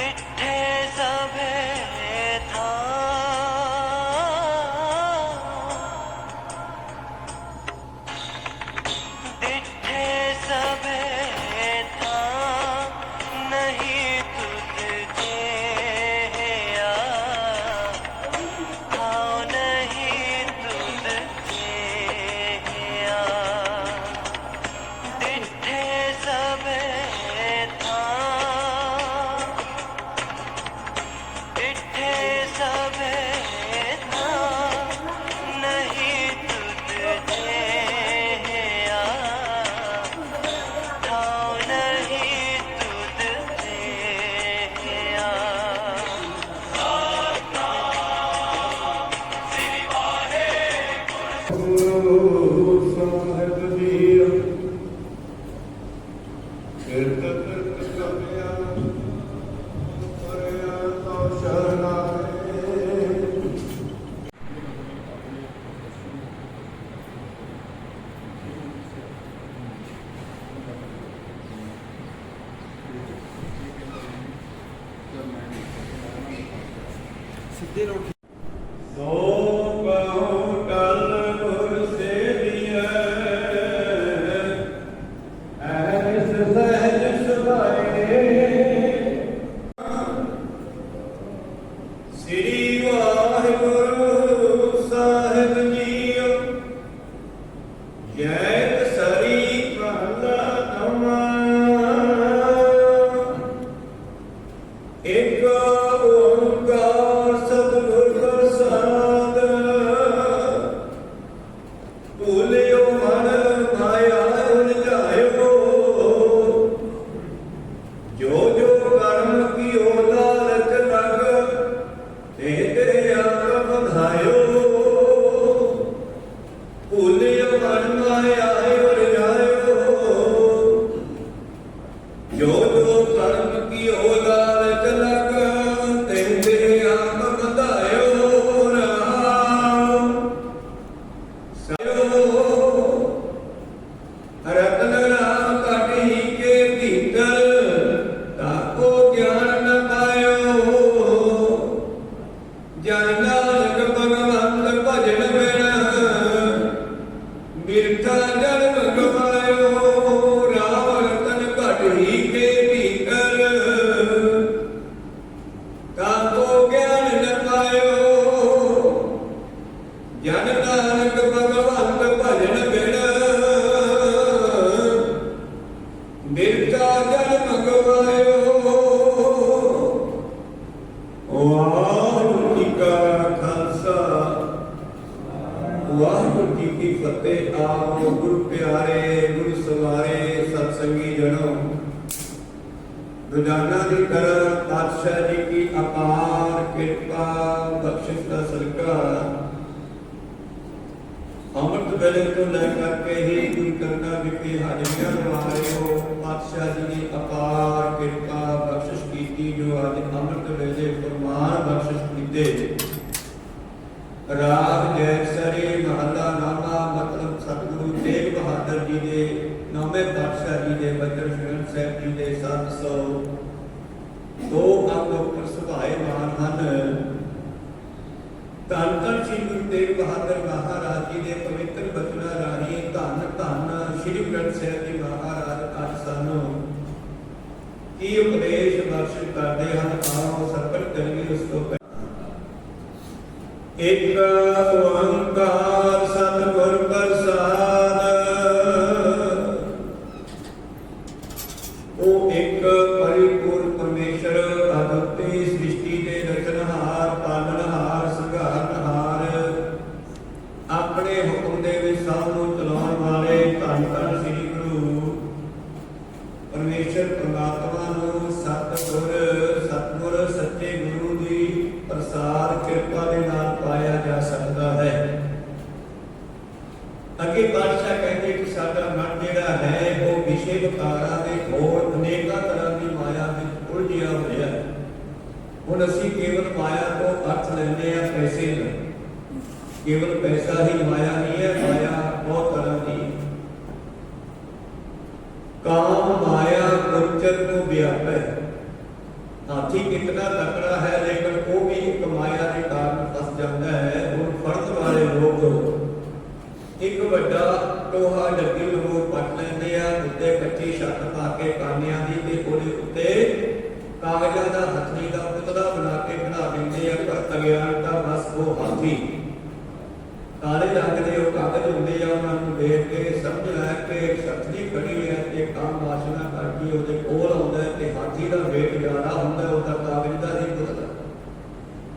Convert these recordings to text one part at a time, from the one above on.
Mbappé ਅੰਮ੍ਰਿਤ ਲੈ ਕਰਕੇ ਹੀ ਗੁਰੂ ਕਰਨਾ ਵਿਖੇ ਹਾਜ਼ਰੀਆਂ ਲਵਾ ਹੋ। ਪਾਤਸ਼ਾਹ ਜੀ ਦੀ ਅਪਾਰ ਕਿਰਪਾ ਬਖਸ਼ਿਸ਼ ਕੀਤੀ, ਜੋ ਅੱਜ ਅੰਮ੍ਰਿਤ ਵੇਲੇ ਫਰਮਾਨ ਬਖਸ਼ਿਸ਼ ਕੀਤੇ। ਰਾਗ ਜੈਸਰੀ ਮਹੱਲਾ ਨਾਮਾ, ਮਤਲਬ ਸਤਿਗੁਰੂ ਤੇਗ ਬਹਾਦਰ ਜੀ ਦੇ ਨੌਵੇਂ ਪਾਤਸ਼ਾਹ ਜੀ ਦੇ ਬਚਨ ਸ਼ਰਨ ਸਾਹਿਬ ਜੀ ਦੇ 700 ਦੋ ਅੰਗ ਉੱਪਰ ਮਾਨ ਹਨ। ਸ੍ਰੀ ਗੁਰੂ ਤੇਗ ਬਹਾਦਰ ਮਹਾਰਾਜ ਜੀ ਦੇ ਪਵਿੱਤਰ ਬਚਨਾਂ ਰਾਹੀਂ ਧੰਨ ਧੰਨ ਸ੍ਰੀ ਗ੍ਰੰਥ ਸਾਹਿਬ ਜੀ ਮਹਾਰਾਜ ਅੱਜ ਸਾਨੂੰ ਕੀ ਉਪਦੇਸ਼ ਬਖਸ਼ ਕਰਦੇ ਹਨ ਆਓ ਸਰਪਟ ਕਰੀਏ ਉਸ ਤੋਂ ਪਹਿਲਾਂ। ਇਕ ਪ੍ਰਸਾਦ ਕਿਰਪਾ ਦੇ ਨਾਲ ਪਾਇਆ ਜਾ ਸਕਦਾ ਹੈ। ਅੱਗੇ ਬਾਦਸ਼ਾਹ ਕਹਿੰਦੇ ਕਿ ਸਾਡਾ ਮਨ ਜਿਹੜਾ ਹੈ, ਉਹ ਵਿਸ਼ੇ ਵਿਕਾਰਾਂ ਦੇ ਹੋਰ ਅਨੇਕਾਂ ਤਰ੍ਹਾਂ ਦੀ ਮਾਇਆ ਵਿੱਚ ਉਲਝਿਆ ਹੋਇਆ। ਹੈ ਹੁਣ ਅਸੀਂ ਕੇਵਲ ਮਾਇਆ ਤੋਂ ਅਰਥ ਲੈਂਦੇ ਆ ਪੈਸੇ ਦਾ ਕੇਵਲ ਪੈਸਾ ਹੀ ਮਾਇਆ ਨਹੀਂ ਹੈ, ਮਾਇਆ ਬਹੁਤ ਤਰ੍ਹਾਂ ਦੀ ਹੈ। ਕਾਮ ਮਾਇਆ ਗੁਰਚਰ ਨੂੰ ਵਿਆਪੈ। ਹਾਥੀ ਕਿਤਨਾ ਤਕੜਾ ਹੈ, ਲੇਕਿਨ ਉਹ ਵੀ ਇੱਕ ਮਾਇਆ ਦੇ ਕਾਰਨ ਫਸ ਜਾਂਦਾ ਹੈ। ਹੁਣ ਫੜਨ ਵਾਲੇ ਲੋਕ ਇੱਕ ਵੱਡਾ ਟੋਹਾ ਡੱਗੀ ਨੂੰ ਪੱਟ ਲੈਂਦੇ ਆ, ਉੱਤੇ ਕੱਚੀ ਛੱਤ ਪਾ ਕੇ ਕਾਨਿਆਂ ਦੀ ਤੇ ਉਹਦੇ ਉੱਤੇ ਕਾਗਜ਼ਾਂ ਦਾ ਹੱਥੀ ਦਾ ਪੁਤਲਾ ਬਣਾ ਕੇ ਬਣਾ ਦਿੰਦੇ ਆ, ਪਰ ਅਗਿਆਨਤਾ ਬਸ ਉਹ ਹਾਥੀ। ਕਾਲੇ ਰੰਗ ਦੇ ਉਹ ਕਾਗਜ਼ ਹੁੰਦੇ ਆ, ਉਹਨਾਂ ਨੂੰ ਦੇਖ ਕੇ, ਸਮਝ ਲੈ ਕਿ ਸੱਚੀ ਖੜੀ ਹੈ ਤੇ ਕੰਮ ਵਾਸ਼ਨਾ ਕਰਦੀ ਉਹਦੇ ਕੋਲ ਆਉਂਦਾ ਹੈ ਵੇਟ ਜ਼ਿਆਦਾ ਹੁੰਦਾ ਹੈ, ਉਹਦਾ ਕਾਗਜ਼ ਦਾ ਨਹੀਂ ਪੁੱਤਲਾ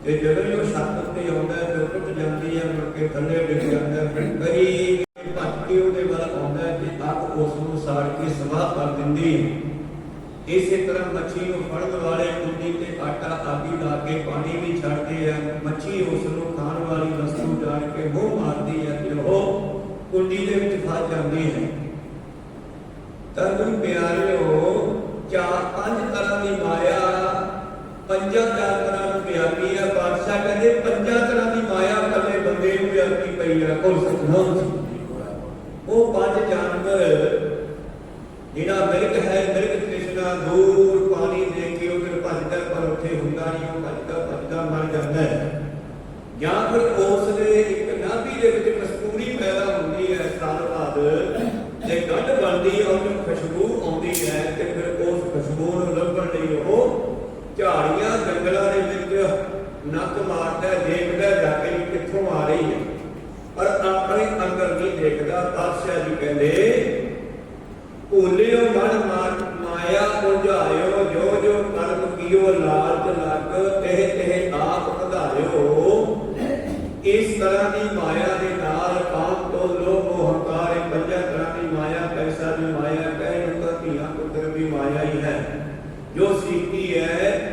ਤੇ ਜਦੋਂ ਉਹ ਛੱਤ ਉੱਤੇ ਆਉਂਦਾ ਹੈ ਤੇ ਉਹ ਜਾਂਦੀ ਹੈ ਮੁੜ ਕੇ ਥੱਲੇ ਡਿੱਗ ਜਾਂਦਾ ਹੈ ਕਈ ਭੱਜ ਉਹਦੇ ਵੱਲ ਆਉਂਦਾ ਹੈ ਤੇ ਅੱਗ ਉਸ ਨੂੰ ਸਾੜ ਕੇ ਸਵਾਹ ਕਰ ਦਿੰਦੀ ਇਸੇ ਤਰ੍ਹਾਂ ਮੱਛੀ ਨੂੰ ਫੜਨ ਵਾਲੇ ਕੁੰਡੀ ਤੇ ਆਟਾ ਆਦਿ ਲਾ ਕੇ ਪਾਣੀ ਵੀ ਛੱਡਦੇ ਆ। ਮੱਛੀ ਉਸ ਨੂੰ ਖਾਣ ਵਾਲੀ ਵਸਤੂ ਜਾਣ ਕੇ ਮੂੰਹ ਮਾਰਦੀ ਹੈ ਤੇ ਉਹ ਕੁੰਡੀ ਦੇ ਵਿੱਚ ਫਸ ਜਾਂਦੀ ਹੈ। ਤਨ ਪਿਆਰਿਓ ਚਾਰ ਪੰਜ ਤਰ੍ਹਾਂ ਦੀ ਮਾਇਆ ਪੰਜਾਂ ਜਾਨਵਰਾਂ ਨੂੰ ਪਿਆਰੀ ਹੈ ਕਹਿੰਦੇ ਪੰਜਾਂ ਤਰ੍ਹਾਂ ਦੀ ਮਾਇਆ ਕੱਲੇ ਬੰਦੇ ਨੂੰ ਪਿਆਰੀ ਪਈ ਹੈ ਕੋਲ ਸਤਨਾਮ ਜੀ ਉਹ ਪੰਜ ਜਾਨਵਰ, ਜਿਹੜਾ ਮਿਲਕ ਹੈ, ਮਿਲਕ ਤ੍ਰਿਸ਼ਨਾ, ਦੂਰ ਪਾਣੀ ਦੇ ਕੇ ਉਧਰ ਭੱਜਦਾ, ਪਰ ਉੱਥੇ ਹੁੰਦਾ ਨਹੀਂ, ਉਹ ਭੱਜਦਾ ਭੱਜਦਾ ਮਰ ਜਾਂਦਾ ਹੈ। ਜਾਂ ਫਿਰ ਉਸ ਦੇ ਇੱਕ ਨਾਭੀ ਦੇ ਵਿੱਚ ਕਸਤੂਰੀ ਪੈਦਾ ਹੁੰਦੀ ਹੈ ਸਾਲ ਬਾਅਦ ਤੇ ਗੱਡ ਬਣਦੀ ਹੈ ਉਹਨੂੰ ਖੁਸ਼ਬੂ ਆਉਂਦੀ ਹੈ ਤੇ ਫਿਰ ਉਸ ਖੁਸ਼ਬੂ ਨੂੰ ਲੱਭਣ ਲਈ ਉਹ ਝਾੜੀਆਂ ਜੰਗਲਾਂ ਦੇ ਵਿੱਚ ਨੱਕ ਮਾਰਦਾ ਹੈ, ਦੇਖਦਾ ਹੈ ਜਾ ਕੇ ਵੀ ਕਿੱਥੋਂ ਆ ਰਹੀ ਹੈ ਪਰ ਆਪਣੇ ਅੰਦਰ ਨਹੀਂ ਦੇਖਦਾ ਬਾਦਸ਼ਾਹ ਜੀ ਕਹਿੰਦੇ ਭੁੱਲਿਓ ਮਨ ਮਾਰ ਮਾਇਆ ਉਝਾਇਓ ਜੋ ਜੋ ਕਰਮ ਕੀਓ ਲਾਲਚ ਲੱਗ ਤਹਿ ਤਹਿ ਆਪ ਵਧਾਇਓ ਇਸ ਤਰ੍ਹਾਂ ਦੀ ਮਾਇਆ ਦੇ ਨਾਲ ਕਾਮ ਤੋਂ ਲੋਭ ਹੰਕਾਰ, ਇਹ ਪੰਜਾਂ ਤਰ੍ਹਾਂ ਦੀ ਮਾਇਆ, ਪੈਸਾ ਦੀ ਮਾਇਆ, ਕਹਿ ਨੂੰ ਤਾਂ ਧੀਆਂ ਪੁੱਤਰ ਦੀ ਮਾਇਆ ਹੀ ਹੈ। ਜੋ ਸਿੱਖੀ ਹੈ,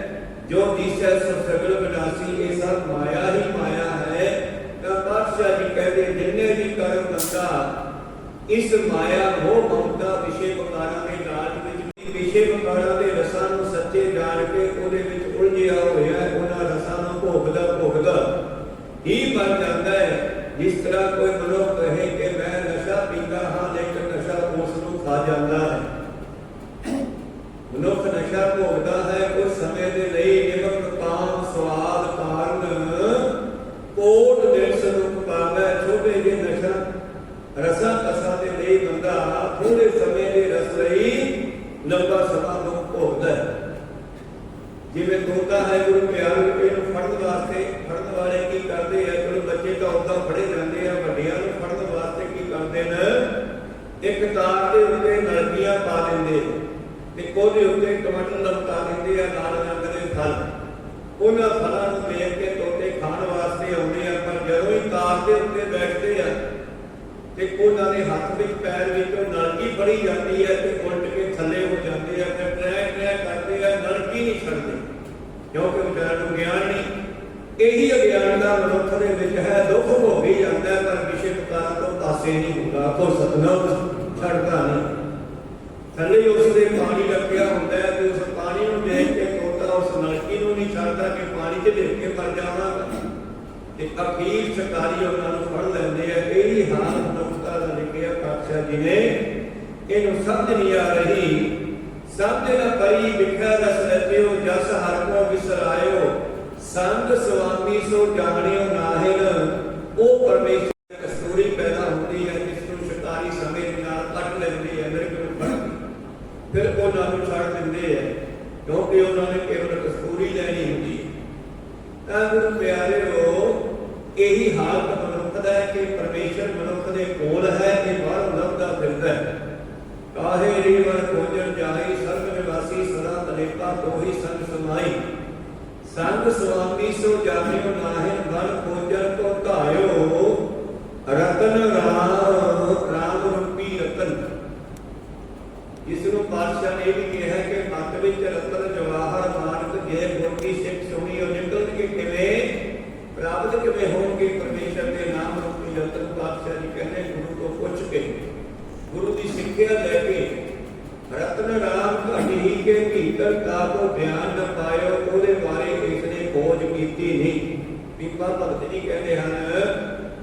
ਜੋ ਦਿਸ਼ਾ ਸਗਲ ਵਿਨਾਸੀ ਇਹ ਸਭ ਮਾਇਆ ਹੀ ਮਾਇਆ ਹੈ। ਤਾਂ ਬਾਦਸ਼ਾਹ ਜੀ ਕਹਿੰਦੇ, ਜਿੰਨੇ ਵੀ ਕਰਮ ਬੰਦਾ ਇਸ ਮਾਇਆ ਮੋਹ ਹੀ ਬਣ ਜਾਂਦਾ ਹੈ। ਜਿਸ ਤਰ੍ਹਾਂ ਕੋਈ ਮਨੁੱਖ ਕਹੇ ਕਿ ਮੈਂ ਨਸ਼ਾ ਪੀਂਦਾ ਹਾਂ, ਲੇਕਿਨ ਨਸ਼ਾ ਉਸ ਨੂੰ ਖਾ ਜਾਂਦਾ ਹੈ। ਜਿਵੇਂ ਹੈ ਗੁਰੂ ਪਿਆਰ ਰੁਪਏ ਨੂੰ ਫੜਨ ਵਾਸਤੇ, ਫੜਨ ਵਾਲੇ ਕੀ ਕਰਦੇ ਆ? ਚਲੋ ਬੱਚੇ ਤਾਂ ਉਦਾਂ ਫੜੇ ਜਾਂਦੇ ਆ, ਵੱਡਿਆਂ ਨੂੰ ਫੜਨ ਵਾਸਤੇ ਕੀ ਕਰਦੇ ਨੇ? ਇੱਕ ਤਾਰ ਦੇ ਉੱਤੇ ਨਲਕੀਆਂ ਪਾ ਦਿੰਦੇ ਤੇ ਉਹਦੇ ਉੱਤੇ ਟਮਾਟਰ ਲਮਕਾ ਦਿੰਦੇ ਆ ਲਾਲ ਰੰਗ ਦੇ ਫਲ। ਉਹਨਾਂ ਫਲਾਂ ਨੂੰ ਦੇਖ ਕੇ ਤੋਤੇ ਖਾਣ ਵਾਸਤੇ ਆਉਂਦੇ ਆ, ਪਰ ਜਦੋਂ ਹੀ ਤਾਰ ਦੇ ਉੱਤੇ ਬੈਠਦੇ ਆ ਤੇ ਉਹਨਾਂ ਦੇ ਹੱਥ ਵਿੱਚ, ਪੈਰ ਵਿੱਚ ਉਹ ਨਲਕੀ ਫੜੀ ਜਾਂਦੀ ਹੈ ਤੇ ਉਲਟ ਕੇ ਥੱਲੇ ਹੋ ਜਾਂਦੇ ਆ ਤੇ ਟਰੈ ਟਰੈ ਕਰਦੇ ਆ, ਨਲਕੀ ਨਹੀਂ ਛੱਡਦੇ। ਕਿਉਂਕਿ ਵਿਚਾਰ ਨੂੰ ਗਿਆਨ ਇਹੀ ਅਗਿਆਨ ਮਨੁੱਖ ਦੇ ਵਿੱਚ ਹੈ, ਦੁੱਖ ਹੋ ਜਾਂਦਾ, ਪਰ ਵਿਸ਼ੇ ਵਿਕਾਰਾਂ ਤੋਂ ਪਾਸੇ ਨਹੀਂ ਹੁੰਦਾ ਕੋ ਸਤਨਾਮ ਛੱਡਦਾ ਨਹੀਂ। ਥੱਲੇ ਉਸ ਦੇ ਪਾਣੀ ਲੱਗਿਆ ਹੁੰਦਾ ਹੈ ਤੇ ਉਸ ਪਾਣੀ ਨੂੰ ਦੇਖ ਕੇ ਤੋਤਾ ਉਸ ਨਲਕੀ ਨੂੰ ਨਹੀਂ ਛੱਡਦਾ ਕਿ ਪਾਣੀ 'ਚ ਡਿੱਗ ਕੇ ਮਰ ਜਾਵਾਂਗਾ। ਤੇ ਅਖੀਰ ਸ਼ਿਕਾਰੀ ਉਹਨਾਂ ਨੂੰ ਫੜ ਲੈਂਦੇ ਆ। ਇਹੀ ਹਾਲ ਮਨੁੱਖਤਾ ਦਾ ਲਿਖਿਆ ਪਾਤਸ਼ਾਹ ਜੀ ਨੇ। ਇਹਨੂੰ ਸਮਝ ਨਹੀਂ ਆ ਰਹੀ ਸਮਝ ਨਾ ਪਈ ਵਿਖਿਆ ਰਸ ਲੈਤਿਓ ਜਸ ਹਰ ਕੋ ਵਿਸਰਾਇਓ। ਸੰਗ ਸੁਆਮੀ ਸੋ ਜਾਣਿਓ ਨਾਹਿਲ। ਉਹ ਪਰਮੇਸ਼ਰ ਕਸਤੂਰੀ ਪੈਦਾ ਹੁੰਦੀ ਹੈ, ਜਿਸ ਨੂੰ ਸ਼ਿਕਾਰੀ ਸਮੇਂ ਦੇ ਨਾਲ ਕੱਟ ਲੈਂਦੇ ਆ ਮੇਰੇ ਕੋਲ ਫੜ ਕੇ। ਫਿਰ ਉਹਨਾਂ ਨੂੰ ਛੱਡ ਦਿੰਦੇ ਆ ਕਿਉਂਕਿ ਉਹਨਾਂ ਨੇ ਕੇਵਲ ਕਸਤੂਰੀ ਲੈਣੀ ਹੁੰਦੀ ਹੈ। ਤਾਂ ਗੁਰੂ ਪਿਆਰਿਓ, ਇਹੀ ਹਾਲਤ ਮਨੁੱਖ ਦਾ ਹੈ ਕਿ ਪਰਮੇਸ਼ਰ ਮਨੁੱਖ ਦੇ ਕੋਲ ਹੈ ਤੇ ਬਾਹਰ ਲੱਭਦਾ ਫਿਰਦਾ ਹੈ। ਕਾਹੇ ਰੀਵਰ ਭੋਜਨ ਜਾਈ ਸਰਬ ਨਿਵਾਸੀ ਸਦਾ ਤਲੇਪਾ ਤੋਹੀ ਸੰਗ ਸਮਾਈ ਸੰਗ ਸੁਆਮੀ ਸੋ ਜਾਣਿਓ ਨਾਹਿ ਬਲ ਭੋਜਨ ਕੋ ਧਾਇਓ ਰਤਨ ਰਾਮ ਰਾਮ ਰੂਪੀ ਰਤਨ ਇਸ ਨੂੰ ਪਾਤਸ਼ਾਹ ਨੇ ਇਹ ਵੀ ਕਿਹਾ ਕਿ ਮੱਤ ਵਿੱਚ ਰਤਨ ਜਵਾਹਰ ਮਾਨਕ ਜੇ ਗੁਰ ਕੀ ਸਿੱਖ ਸੁਣੀ ਉਹ ਨਿਕਲ ਕੇ ਕਿਵੇਂ ਪ੍ਰਾਪਤ ਕਿਵੇਂ ਹੋਣਗੇ ਪਰਮੇਸ਼ਰ ਦੇ ਨਾਮ ਰੂਪੀ ਰਤਨ ਪਾਤਸ਼ਾਹ ਜੀ ਕਹਿੰਦੇ ਗੁਰੂ ਤੋਂ ਪੁੱਛ ਕੇ ਗੁਰੂ ਦੀ ਸਿੱਖਿਆ ਲੈ ਕੇ ਰਤਨ ਰਾਮ ਹੀ ਕਿ ਭੀਤਰ ਦਾ ਕੋ ਬਿਆਨ ਨਾ ਪਾਇਓ, ਉਹਦੇ ਬਾਰੇ ਕਿਸ ਨੇ ਖੋਜ ਕੀਤੀ ਨਹੀਂ। ਬੀਬਾ ਭਗਤ ਜੀ ਕਹਿੰਦੇ ਹਨ,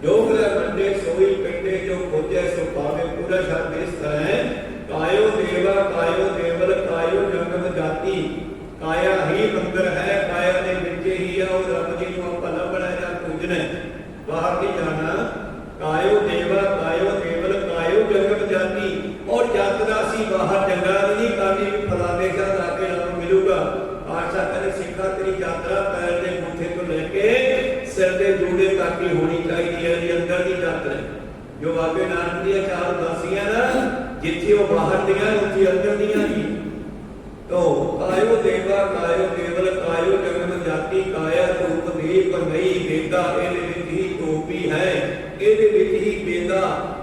ਜੋ ਗ੍ਰਹਿ ਮੰਡੇ ਸੋਈ ਪਿੰਡੇ ਜੋ ਖੋਜੈ, ਸੋ ਪਾਵੇ ਪੂਰਾ ਸ਼ਬਦ ਇਸ ਤਰ੍ਹਾਂ ਕਾਇਓ ਦੇਵਾ, ਕਾਇਓ ਦੇਵਲ, ਕਾਇਓ ਜਗਤ ਜਾਤੀ। ਕਾਇਆ ਹੀ ਮੰਦਰ ਹੈ, ਕਾਇਆ ਦੇ ਵਿੱਚ ਹੀ ਆ, ਉਹ ਰੱਬ ਜੀ ਨੂੰ ਆਪਾਂ ਲੱਭਣਾ ਜਾਂ ਪੂਜਣਾ ਬਾਹਰ ਨਹੀਂ ਜਾਣਾ, ਕਾਇਓ ਮਿਲੂਗਾ। ਆਸ਼ਾ ਕਰੇ ਸਿੱਖਾ, ਤੇਰੀ ਯਾਤਰਾ ਪੈਰ ਦੇ ਮੁੱਠੇ ਤੋਂ ਲੈ ਕੇ ਸਿਰ ਦੇ ਜੂੜੇ ਤੱਕ ਹੀ ਹੋਣੀ ਚਾਹੀਦੀ ਹੈ ਜੀ ਅੰਦਰ ਦੀ ਯਾਤਰਾ ਜੋ ਬਾਬੇ ਨਾਨਕ ਦੀਆਂ ਚਾਰ ਦਾਸੀਆਂ ਨਾ, ਜਿੱਥੇ ਉਹ ਬਾਹਰ ਦੀਆਂ, ਉੱਥੇ ਅੰਦਰ ਦੀਆਂ ਜੀ ਤੋ ਕਾਇਓ ਦੇਵਾ, ਕਾਇਓ ਕੇਵਲ, ਕਾਇਓ ਜਗਨ ਜਾਤੀ, ਕਾਇਆ ਰੂਪ ਦੀਪ ਨਹੀਂ ਵੇਦਾ ਇਹਦੇ ਵਿੱਚ ਹੀ ਟੋਪੀ ਹੈ। ਇਹਦੇ ਵਿੱਚ ਹੀ ਵੇਦਾ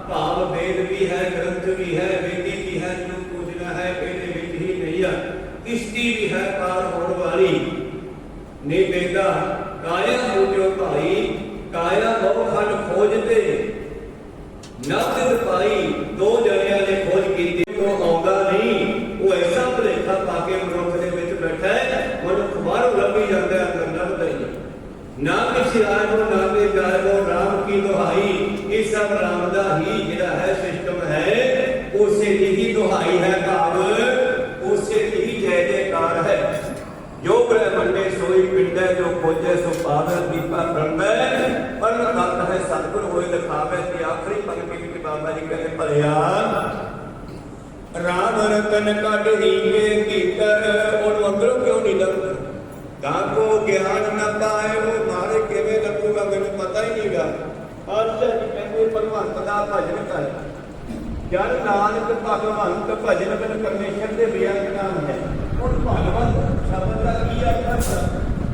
ਭਾਵ ਵੇਦ ਵੀ ਹੈ, ਗ੍ਰੰਥ ਵੀ ਹੈ ਜਿਹਨੂੰ ਪੂਜਣਾ ਹੈ ਇਹਦੇ ਵਿੱਚ ਹੀ ਨਹੀਂ ਆ ਕਿਸ਼ਤੀ ਵੀ ਹੈ ਪਾਰ ਹੋਣ ਵਾਲੀ ਨੇ ਵੇਦਾ ਕਾਇਆ ਮੋਜੋ ਭਾਈ ਕਾਇਆ ਬਹੁ ਖੰਡ ਖੋਜਦੇ ਨਾਦਰ ਪਾਈ ਦੋ ਜਣਿਆਂ ਨੇ ਖੋਜ ਕੀਤੀ ਉਹ ਆਉਂਦਾ ਨਹੀਂ ਉਹ ਐਸਾ ਭਲੇਖਾ ਪਾ ਕੇ ਮਨੁੱਖ ਦੇ ਵਿੱਚ ਬੈਠਾ ਹੈ ਮਨੁੱਖ ਬਾਹਰੋਂ ਲੱਭੀ ਜਾਂਦਾ ਹੈ ਅੰਦਰ ਲੱਭਦਾ ਹੀ ਨਹੀਂ। ਨਾ ਕਿਸੇ ਆਇਓ ਨਾ ਕੇ ਜਾਇਓ ਰਾਮ ਕੀ ਦੁਹਾਈ ਇਹ ਸਭ ਰਾਮ ਦਾ ਹੀ ਜਿਹੜਾ ਹੈ ਸਿਸਟਮ ਹੈ ਉਸੇ ਦੀ ਹੀ ਦੁਹਾਈ ਹੈ ਭਾਵ ਉਸੇ ਦੀ ਹੀ ਜੈ ਜੈਕਾਰ ਹੈ ਜੋ ਬ੍ਰਹਮੰਡੇ ਸੋਈ ਪਿੰਡੈ ਜੋ ਖੋਜੈ ਸੋ ਪਾਵੈ ਦੀਪਾ ਬ੍ਰਹਮੈ ਪਰਨ ਤਤ ਹੈ ਸਤਿਗੁਰ ਹੋਏ ਦਿਖਾਵੇ ਤੇ ਆਖਰੀ ਪੰਕਤੀ ਵਿੱਚ ਬਾਬਾ ਜੀ ਕਹਿੰਦੇ ਭਲਿਆ ਰਾਮ ਰਤਨ ਕੱਢ ਹੀਗੇ ਕੀਤਰ ਉਹ ਅੰਦਰੋਂ ਕਿਉਂ ਨਹੀਂ ਲੱਭਦਾ ਤਾਂ ਕੋ ਗਿਆਨ ਨਾ ਪਾਏ, ਉਹ ਮਾਰੇ ਕਿਵੇਂ ਲੱਭੂਗਾ ਮੈਨੂੰ ਪਤਾ ਹੀ ਨਹੀਂਗਾ ਆਸ਼ਾ ਜੀ ਕਹਿੰਦੇ, ਭਗਵੰਤ ਦਾ ਭਜਨ ਕਰ। ਜਨ ਨਾਨਕ ਭਗਵੰਤ ਭਜਨ ਬਿਨ ਪਰਮੇਸ਼ਰ ਦੇ ਬਿਆਨ ਨਾਮ ਹੈ? ਹੁਣ ਭਗਵੰਤ ਸ਼ਬਦ ਦਾ ਕੀ ਅਰਥ ਹੈ?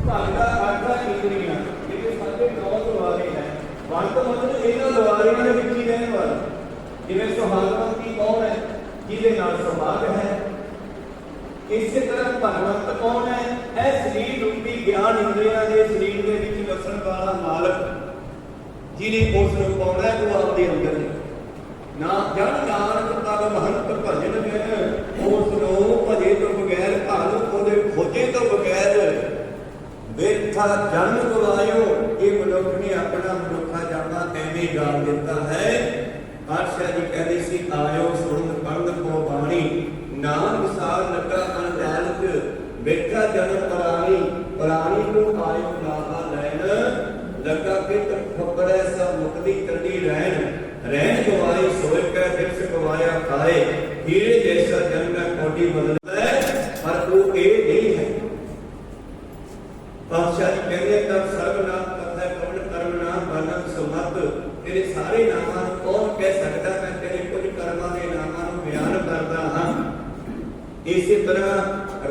ਭਗਤ ਦਾ ਅਰਥ ਹੈ ਇੰਦਰੀਆਂ ਜਿਹੜੇ ਸਾਡੇ ਨੌ ਦੁਆਰੇ ਹੈ। ਵੰਤ ਮਤਲਬ ਇਹਨਾਂ ਦੁਆਰਿਆਂ ਦੇ ਵਿੱਚ ਹੀ ਰਹਿਣ ਵਾਲਾ। ਜਿਵੇਂ ਸੁਹਾਗਵੰਤੀ ਕੌਣ ਹੈ? ਜਿਹਦੇ ਨਾਲ ਸੁਭਾਗ ਹੈ। ਇਸੇ ਤਰ੍ਹਾਂ ਭਗਵੰਤ ਕੌਣ ਹੈ? ਇਹ ਸਰੀਰ ਰੂਪੀ ਗਿਆਨ ਇੰਦਰੀਆਂ ਦੇ ਸਰੀਰ ਦੇ ਵਿੱਚ ਵਸਣ ਵਾਲਾ ਮਾਲਕ, ਜਿਹਨੇ ਉਸ ਨੂੰ ਪਾਉਣਾ ਹੈ, ਉਹ ਆਪਦੇ ਅੰਦਰ ਹੈ। ਨਾ ਜਨ ਨਾਨਕ ਤਬ ਮਹੰਤ ਭਜਨ ਬਿਨ, ਉਸ ਨੂੰ ਭਜੇ ਤੋਂ ਬਗੈਰ ਭਾਲੋ ਉਹਦੇ ਖੋਜੇ ਤੋਂ ਬਗੈਰ ਵੇਥਾ ਜਨਮ ਗਵਾਇਓ ਇਹ ਮਨੁੱਖ ਨੇ ਆਪਣਾ ਮਨੁੱਖਾ ਜਾਣਾ ਐਵੇਂ ਗਾਲ ਦਿੱਤਾ ਹੈ। ਆਸ਼ਾ ਜੀ ਕਹਿੰਦੇ ਸੀ, ਆਇਓ ਸੁਣ ਪੜਨ ਕੋ ਬਾਣੀ। ਨਾਮ ਵਿਸਾਰ ਲੱਗਾ ਅਨਜਾਨਕ ਬੈਠਾ ਜਨਮ ਪ੍ਰਾਣੀ। ਪ੍ਰਾਣੀ ਨੂੰ ਆਇਓ ਨਾਮਾ ਲੈਣ। ਲੱਗਾ ਕਿ ਫਕੜੈ ਸਭ ਮੁਕਤੀ ਕੱਢੀ ਰਹਿਣ। ਰਹਿਣ ਗਵਾਈ ਸੋਇ ਕੈ ਦਿਵਸ ਗਵਾਇਆ ਖਾਏ। ਹੀਰੇ ਜੈਸਾ ਜਨ ਮੈਂ ਕੋਟੀ ਬਦਲਦਾ ਪਰ ਉਹ ਇਹ ਨਹੀਂ ਹੈ। ਪਾਤਸ਼ਾਹ ਜੀ ਕਹਿੰਦੇ ਤਬ ਸਰਬ ਨਾਮ ਕਥਾ ਕਵਣ ਕਰਮ ਨਾਮ ਬਨਮ ਸਮਤ। ਤੇਰੇ ਸਾਰੇ ਨਾਮਾਂ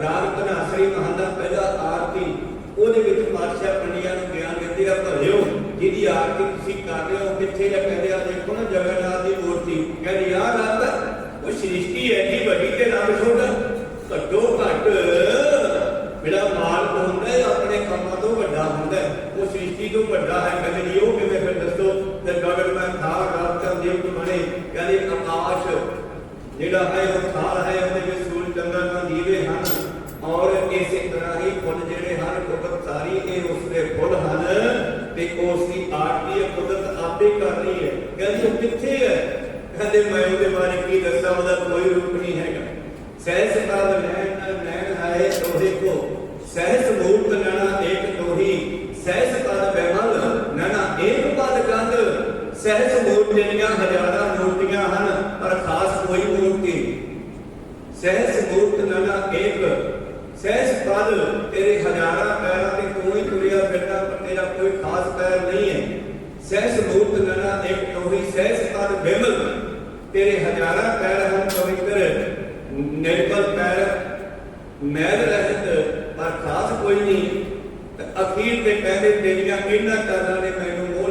ਰਾਗ ਧਨਾਸਰੀ ਮਹੰਦਾ ਪਹਿਲਾ ਆਰਤੀ, ਉਹਦੇ ਵਿੱਚ ਪਾਤਸ਼ਾਹ ਪੰਡਿਆਂ ਨੂੰ ਗਿਆਨ ਦਿੰਦੇ ਆ, ਭਲਿਓ, ਜਿਹਦੀ ਆਰਤੀ ਤੁਸੀਂ ਕਰ ਰਹੇ ਹੋ, ਕਿੱਥੇ ਜਾ ਕਹਿੰਦੇ ਆ, ਦੇਖੋ ਨਾ, ਜਗਨਨਾਥ ਦੀ ਮੂਰਤੀ। ਕਹਿੰਦੇ ਯਾਰ ਰੱਬ ਉਹ ਸ੍ਰਿਸ਼ਟੀ ਐਡੀ ਵੱਡੀ ਤੇ ਰੱਬ ਛੋਟਾ, ਘੱਟੋ ਘੱਟ ਜਿਹੜਾ ਮਾਲਕ ਹੁੰਦਾ ਹੈ, ਆਪਣੇ ਕੰਮਾਂ ਤੋਂ ਵੱਡਾ ਹੁੰਦਾ ਹੈ। ਉਹ ਸ੍ਰਿਸ਼ਟੀ ਤੋਂ ਵੱਡਾ ਹੈ, ਕਹਿੰਦੇ, ਜੀ, ਉਹ ਕਿਵੇਂ ਫਿਰ ਦੱਸੋ? ਤੇ ਗਗਨ ਮੈਂ ਥਾ ਰਾਤ ਦਾ ਦੇਵ ਬਣੇ। ਕਹਿੰਦੇ, ਆਕਾਸ਼ ਜਿਹੜਾ ਹੈ, ਉਹ ਥਾਲ ਹੈ ਉਹਦੇ ਵਿੱਚ ਸੂਰਜ ਚੰਦਰਮਾ ਦੀਵੇ ਹਨ ਔਰ ਇਸੇ ਤਰ੍ਹਾਂ ਹੀ ਫੁੱਲ ਜਿਹੜੇ ਹਨ ਕੁਦਰਤ ਸਾਰੀ ਇਹ ਉਸ ਦੇ ਫੁੱਲ ਹਨ ਤੇ ਉਸ ਦੀ ਆਰਤੀ ਕੁਦਰਤ ਆਪੇ ਕਰ ਰਹੀ ਹੈ ਕਹਿੰਦੇ ਉਹ ਕਿੱਥੇ ਹੈ ਕਹਿੰਦੇ ਮੈਂ ਉਹਦੇ ਬਾਰੇ ਕੀ ਦੱਸਾਂ ਉਹਦਾ ਕੋਈ ਰੂਪ ਨਹੀਂ ਹੈਗਾ ਸਹਿਸ ਕਾਲ ਨੈਣ ਨੈਣ ਆਏ ਤੋਹੇ ਕੋ ਸਹਿਸ ਮੂਰਤ ਨਣਾ ਏਕ ਤੋਹੀ ਸਹਿਸ ਪਦ ਬਹਿਮਲ ਨਣਾ ਏਕ ਪਦ ਕੰਦ ਸਹਿਸ ਜਿਹੜੀਆਂ ਹਜ਼ਾਰਾਂ ਮੂਰਤੀਆਂ ਹਨ, ਪਰ ਖਾਸ ਕੋਈ ਮੂਰਤੀ। ਸਹਿਸ ਮੂਰਤ ਨਣਾ ਏਕ ਸਹਿਸ ਪਦ ਤੇਰੇ ਹਜ਼ਾਰਾਂ ਪੈਰਾਂ ਤੇ ਤੂੰ ਹੀ ਤੁਰਿਆ ਫਿਰਦਾ, ਪਰ ਤੇਰਾ ਕੋਈ ਖਾਸ ਪੈਰ ਨਹੀਂ ਹੈ। ਸਹਿਸ ਮੂਰਤ ਨਣਾ ਏਕ ਤੋਹੀ ਸਹਿਸ ਪਦ ਬਹਿਮਲ ਤੇਰੇ ਹਜ਼ਾਰਾਂ ਪੈਰ ਹਨ ਪਵਿੱਤਰ। ਨਿਰਮਲ ਪੈਰ ਮੈਲ ਰਹਿਤ ਪਰ ਖਾਸ ਕੋਈ ਨਹੀਂ ਤੇ ਅਖੀਰ ਤੇ ਤੇਰੀਆਂ ਕਿੰਨਾ ਚਾਲਾਂ ਨੇ ਮੈਨੂੰ ਮੋਹ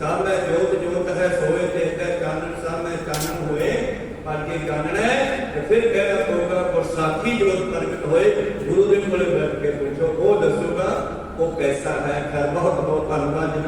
ਸਭ ਮੈਂ ਜੋਤ ਜੋਤ ਹੈ ਸੋਏ ਤੇ ਹੈ ਚਾਨਣ ਸਭ ਮੈਂ ਚਾਨਣ ਹੋਏ ਪਰ ਜੇ ਚਾਨਣ ਹੈ, ਤੇ ਫਿਰ ਕਹਿਣਾ ਪਊਗਾ ਗੁਰਸਾਖੀ ਜੋਤ ਪ੍ਰਗਟ ਹੋਏ, ਗੁਰੂ ਦੇ ਕੋਲ ਬੈਠ ਕੇ ਪੁੱਛੋ, ਉਹ ਦੱਸੂਗਾ, ਉਹ ਕੈਸਾ ਹੈ? ਬਹੁਤ ਬਹੁਤ ਧੰਨਵਾਦ